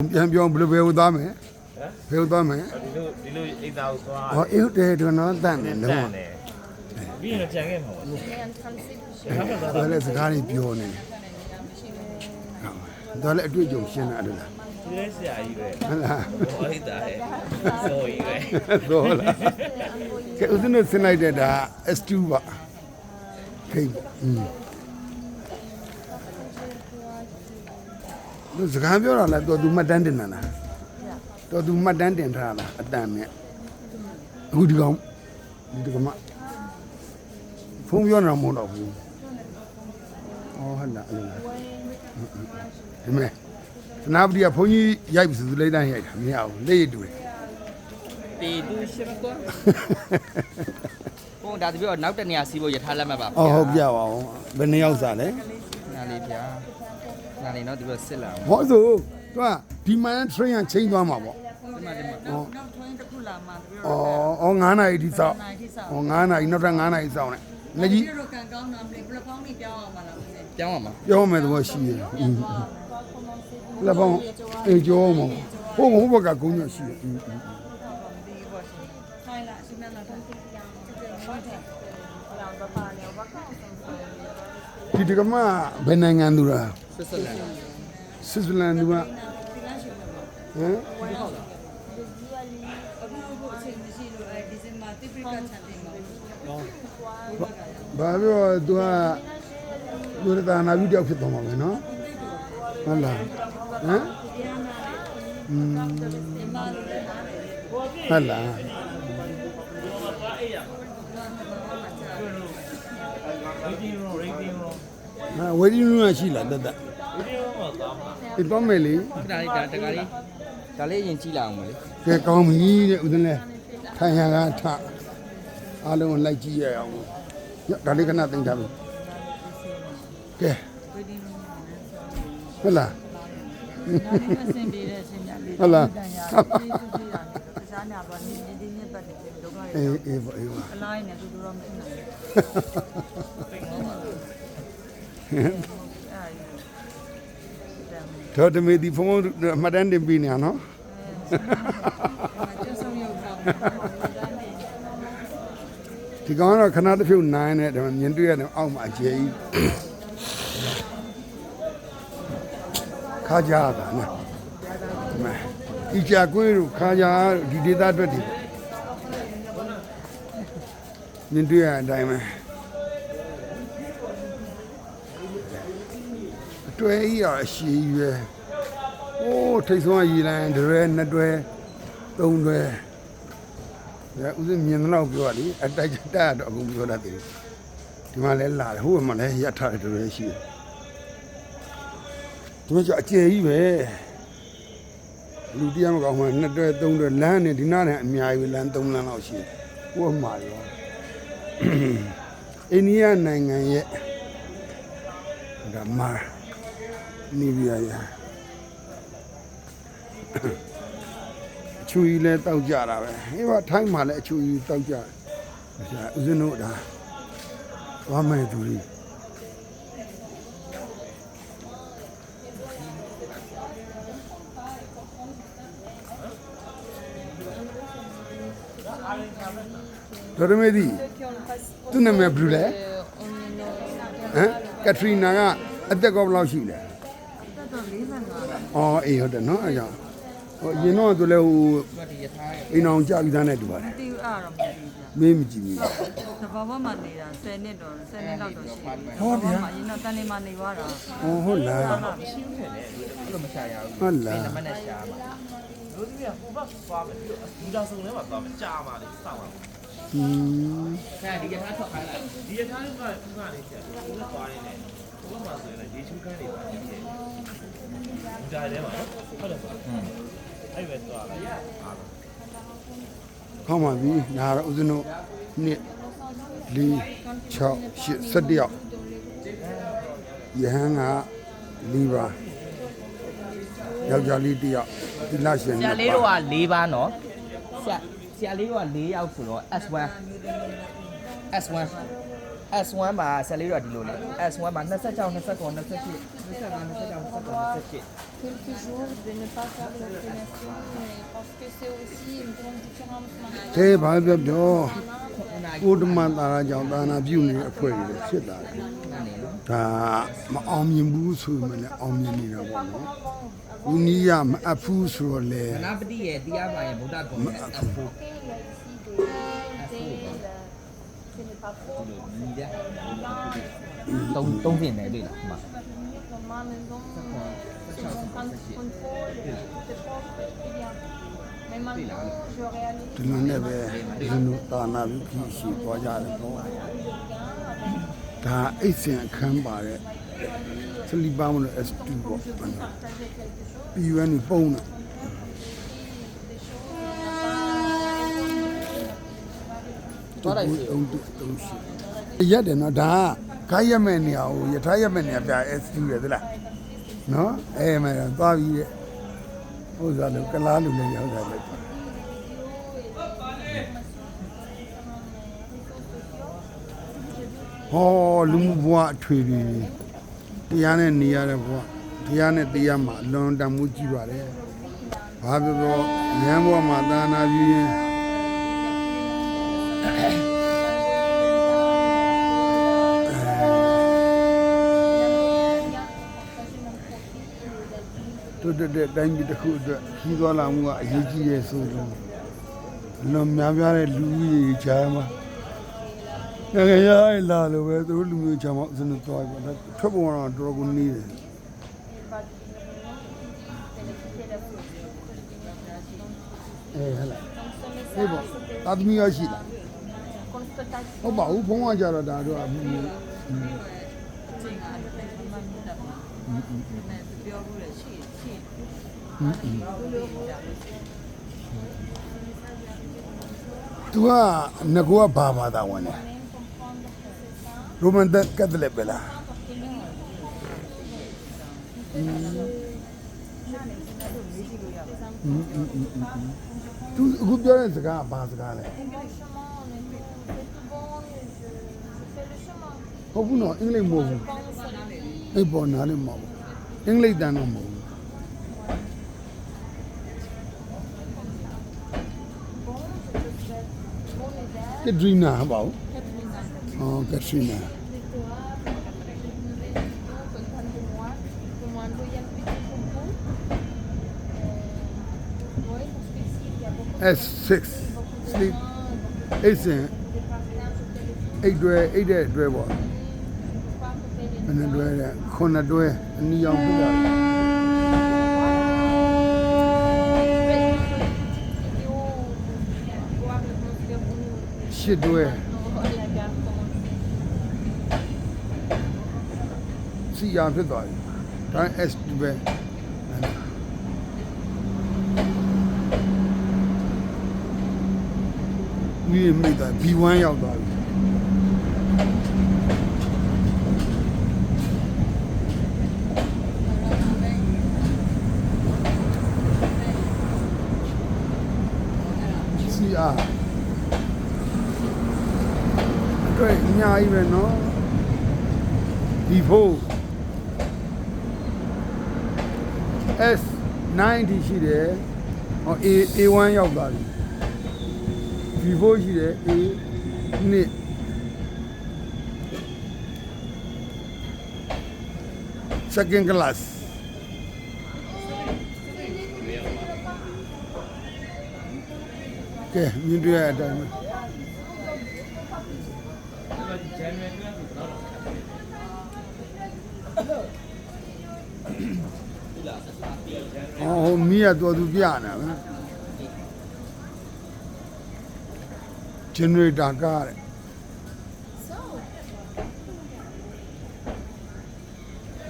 ပြန်ပြောဘယ်လိုပဲဟိုသားမယ်ဘယ်ဟိုသားမယ်ဒီလိုဒီလိုအိတ်သားကိုသွားဟောအေးဟုတ်တယ်ကျွန်တော်တန့်တယ်တလုံးန်တယ်ပြီးရင်ကြံခဲ့မှာပေါ့ဝတော်လည်းစကားတွေပြောနေတယ်တော်လည်းအတွေ့အကြုံရှင်းတာလို့လားဒီလဲဆရာကြီးပဲဟုတ်လားဟောအိတ်သားရဲ့ဆိုကြီးပဲတော့လားကဲဦးဇင်းတို့ဆင်းလိုက်တဲ့ဒါ S2 ပါခိတ်อืม သူစကားပြောတာလားတော်သူမှတ်တမ်းတင်တာလားတော်သူမှတ်တမ်းတင်ထားတာလားအတန်နဲ့အခုဒီကောင်ဒီတကမဖုန်းပြောနေတာမဟုတ်တော့ဘူးဩဟုတ်လားအဲ့လိုလားဒီမဲ့သနာပတိကဘုန်းကြီးရိုက်ပြီဆိုသူလေးတန်းရိုက်တာမရဘူးလက်ရည်တူတယ်တေတူရှစ်ကွာဟိုဒါတပြောနောက်တနေရာစီးဖို့ရထားလက်မှတ်ပါ။အော်ဟုတ်ပြပါအောင်။ဘယ်နှစ်ယောက်စားလဲနားလေးဗျာ ကနေတော့သူကစစ်လာဟောဆိုသူကဒီမှန် train ကချိန်သွားမှာပေါ့ဒီမှာဒီမှာဟော နောက် train တစ်ခုလာမှတပည့်ဩတော်ဩ9နာရီဒီဆောက်ဩ9နာရီနောက်ထပ်9နာရီစောင့်နေလက်ကြီးတို့ကန်ကောင်းတာမလဲ platform တွေပြောင်းအောင်မလားဦးဇင်းပြောင်းအောင်ပါပြောမယ်သဘောရှိတယ်အင်းလက်ပေါင်းအေးကြောမှာဟိုဟိုဘက်ကဂုံညက်ရှိတယ်အင်း ဒီဘောရှင်ထိုင်လာအရှင်မလာတော့ဟုတ်တယ် ဒီတကမဘယ်နိုင်ငံသူလားဆွစ်ဇာလန်ဆွစ်ဇာလန်သူကဟမ်အခုအခုအချိန်မရှိလို့အဲဒီဇင်ဘာတိပိကချန်တင်မှာဘာပြောသူကလူရတာနာပြီးတယောက်ဖြစ်သွားမှာပဲနော်ဟုတ်လားဟမ်อืมဟုတ်လား reading room reading room ဟာဝေဒီနူးရှိလားတက်တက် reading room မှာသွားမှာဒီတော့မယ်လေခဏလေးဒါတကားလေးဒါလေးရင်ကြည့်လာအောင်မလေးကဲကောင်းပြီတဲ့ဦးဇင်းလဲထိုင်ရကထအားလုံးကိုလိုက်ကြည့်ရအောင်ညဒါလေးခဏသိမ့်ထားပြီကဲဝေဒီလုံးနဲ့ဟုတ်လား ဒါလေးမစင်ပေးတဲ့အချိန်များလေးဟုတ်လား တန်ရာကျေးဇူးပြုတာတ ခြားညာပါနေနေဒီနေ့ပတ်နေဒုက္ခရအေးအေးပါအေးပါအလိုက်နဲ့တူတူတော့မဖြစ်နိုင်ဘူးအဲ့ဒါတော်တမေဒီဖုန်းဖုန်းအမှတ်တမ်းတင်ပြီးနေရနော်ကျဆုံးရောက်တာဒီကောင်ကတော့ခဏတစ်ဖြုတ်နိုင်တဲ့ဒါပေမဲ့မြင်တွေ့ရတယ်အောက်မှာအကျယ်ကြီးခါကြတာနော် ဒီမှာဒီကြာကွေးတို့ခါကြတို့ဒီဒေသအတွက်ဒီမြင်တွေ့ရတဲ့အတိုင်းပဲအတွေ့အကြီးရအရှိကြီးပဲโอ้ထိတ်ဆုံးကရေလန်းတစ်ရွဲနှစ်တွဲသုံးတွဲဒါဥစဉ်မြင်တော့ပြောရလေအတိုက်တက်တော့အခုပြောတတ်တယ်ဒီမှာလဲလာတယ်ဟိုဘက်မှာလဲရထားတယ်တော်တော်ရှိတယ်ဒီမှာကျအကျယ်ကြီးပဲ လူတရားမကောင်းမှနှစ်တွဲသုံးတွဲလမ်းနဲ့ဒီနားနဲ့အများကြီးပဲလမ်းသုံးလမ်းလောက်ရှိတယ်ဟိုဘက်မှာရောအိန္ဒိယနိုင်ငံရဲ့ဒါမာနီဗီယာရအချူကြီးလဲတောက်ကြတာပဲဟေးပါထိုင်းမှာလဲအချူကြီးတောက်ကြတယ်ဒါဥစဉ်တို့ဒါသွားမယ်သူကြီး ဒေါ်ရမေဒီသူနာမည်ဘယ်လိုလဲဟမ်ကက်ထရီနာကအသက်ကောဘယ်လောက်ရှိလဲတက်တော့45အော်အေးဟုတ်တယ်နော်အဲကြောင့်ဟိုရင်တော့သူလဲဟိုဒီကဒီရထားရဲ့အိမ်အောင်ကြပြီးသားနဲ့တူပါတယ်တီးအားတော့မသိဘူးမင်းမကြည့်ဘူး။သဘာဝမှာနေတာ10နှစ်တော့10နှစ်လောက်တော့ရှိပြီ။ဟုတ်ဗျာအရင်တော့တန်နေမှာနေသွားတာဟောဟုတ်လားရှင်းတယ်လေဘယ်လိုမရှာရဘူးဟုတ်လားနံပါတ်နဲ့ရှာမှာလူကြီးကဟိုဘက်သွားမယ်ပြီးတော့လူတော်စုံထဲမှာသွားမယ်ကြာပါလေစောက်ပါ อืมခဏဒီရထားထွက်ခိုင်းလိုက်ဒီရထားကခုကနေချက်ဟိုဘက်သွားနေတယ်ဟိုဘက်မှာဆိုရင်ရေချူကန်းတွေပါနေတယ်လူကြတယ်မှာနော်ဟုတ်တယ်ဟုတ်အဲ့ပဲသွားလိုက်အားလုံးခေါင်းပါပြီဒါတော့ဦးဇင်းတို့နှစ်၄6 8 7ယောက်ယဟန်က၄ပါးယောက်ျားလေးတစ်ယောက်ဒီလရှင်ဆနှစ်ရာပါးလေးတို့က၄ပါးနော်ဆရာ ဆရာလေးတို့က၄ယောက်ဆိုတော့ S1 S1 S1 မှာဆရာလေးတို့ကဒီလိုလေ S1 မှာ26 29 28 25 26 29 28 quelques jours de ne pas faire l'ordination, mais parce que c'est aussi une grande différence တဲ maintenant. ဘာပြောပြောခုနကကိုတမန်တာရာကြောင့်ဒါနာပြုနေတဲ့အဖွဲတွေဖြစ်တာလေနေနော်ဒါမအောင်မြင်ဘူးဆိုမှလည်းအောင်မြင်နေတာပေါ့နော် ဦးနီးရမအပ်ဘူးဆိုတော့လေမနာပတိရဲ့တရားပါရဲ့ဗုဒ္ဓဂုံနဲ့အဖို့ Ce n'est pas faux. ညီတဲ့သုံးသုံးပြင်တယ်တွေ့လားမှ Dans ma maison, c'est mon contrôle, tout est propre, très bien. Mais maintenant, je réalise ဒီလိုနဲ့ပဲဒီလိုတာနာပြုကြည့်ရှိသွားကြတယ်ပေါ့ဒါအိတ်စင်အခန်းပါတဲ့ စလီပါမလို့ S2 ပေါ့ပြီးရွန်းနေပုံးတယ်သွားလိုက်စီတုံးတုံးရှိရက်တယ်နော်ဒါကခိုင်းရမဲ့နေရာကိုယထာရမဲ့နေရာပြ S2 ရသလားနော်အဲမဲ့သွားပြီးတဲ့ဥစ္စာလို့ကလားလူလည်းရောက်တာလေဟောလူမှုဘဝအထွေတွေ တရားနဲ့နေရတဲ့ဘဝတရားနဲ့တရားမှာအလွန်တန်မှုကြီးပါတယ်ဘာပြောပြောဉာဏ်ဘဝမှာသာနာပြုရင်တိုးတက်တဲ့တိုင်းပြည်တစ်ခုအတွက်ခီးသွားလာမှုကအရေးကြီးတဲ့ဆိုတော့လွန်များပြားတဲ့လူကြီးတွေကြားမှာ ငငယ်ရအဲ့လာလို့ပဲသူတို့လူမျိုးချမ်းမစနေသွားပြီဒါထွက်ပေါ်တော့တော်တော်ကိုနေတယ်အဲဟလာအေးပေါ့သာသမီရရှိလားဟုတ်ပါဘူးဘုံကကြတော့ဒါတော့အမှုသူကငကောကဘာဘာသာဝင်လဲ ရိုမန်ကက်သလစ်ပဲလားသူအခုပြောတဲ့စကားကဘာစကားလဲ Franchement, on est tout, c'est tout bon, je, je fais le chemin. ဟုတ်ဘူးနော်အင်္ဂလိပ်မဟုတ်ဘူး Pense à la vie. အိပ်ပေါ်နားလည်းမဟုတ်ဘူးအင်္ဂလိပ်တန်တော့မဟုတ်ဘူး Bon, je te souhaite bon hiver. ကက်ထရီနာဟောပါဘူး Catherine. ဟောကက်ထရီနာ Contente de moi. Tomando ya el piso con vous. Euh, oui, parce que ici, il y a beaucoup de S6 sleep gens, အိတ်စင် des partenaires au téléphone. အိတ်တွဲအိတ်တဲ့တွဲပေါ့ Je crois que c'est les ဘယ်နှတွဲတဲ့ခုနှစ်တွဲအနီအောင်ပြတာ ရှစ်တွဲ စီယာဖြစ်သွားပြီ။ဒါ S ပဲ။ဒီမိတာ B1 ရောက်သွားပြီ။စီယာတွေ့အများကြီးပဲနော် before S90 ရှိတယ်ဟော A A1 ရောက်သွားပြီ Vivo ရှိတယ် A နှစ် second class ကဲမြင်တွေ့ရတဲ့အတိုင်း ဟောဟိုမီးရတော်သူပြနေတာပဲဂျန်နရေတာကားတဲ့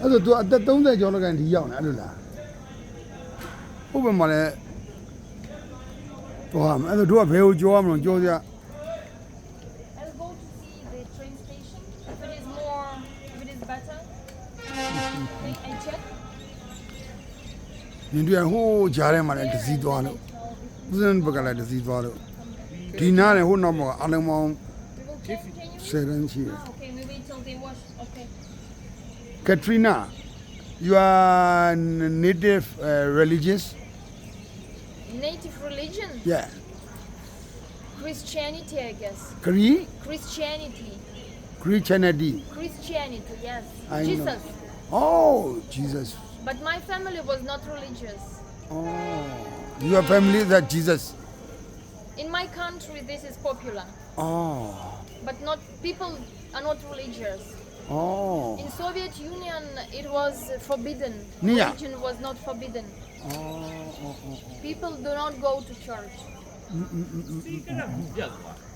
အဲ့တော့သူအသက်30ကျော်လောက်ကန်ဒီရောက်နေအဲ့လိုလားဟုတ်ပဲမလဲတော့အဲ့တော့တို့ကဘယ်ကိုကြောရမလို့ကြောစရာ I'll go to see the train station. If it is more, if it is better, I, I check. မြင်တွေ့ရဟိုးကြားထဲမှာလည်းတစည်းသွားလို့ဦးစင်းဘက်ကလည်းတစည်းသွားလို့ဒီနားနဲ့ဟိုနောက်မှာအလုံးပေါင်း We will check. Can you? 10တန်းရှိတယ် Ah, okay, maybe till they wash. Okay. ကက်ထရီနာ your native uh, religions Native religion, yeah Christianity, I guess. Kri Christianity, Christianity Christianity, yes. I know. Jesus. oh Jesus But my family was not religious. Oh. Your family is Jesus. In my country, this is popular, Oh. but not people are not religious. Oh. In Soviet Union, it was forbidden. Yeah. Religion was not forbidden. Oh, oh, oh, oh. People do not go to church. Mm, mm, mm,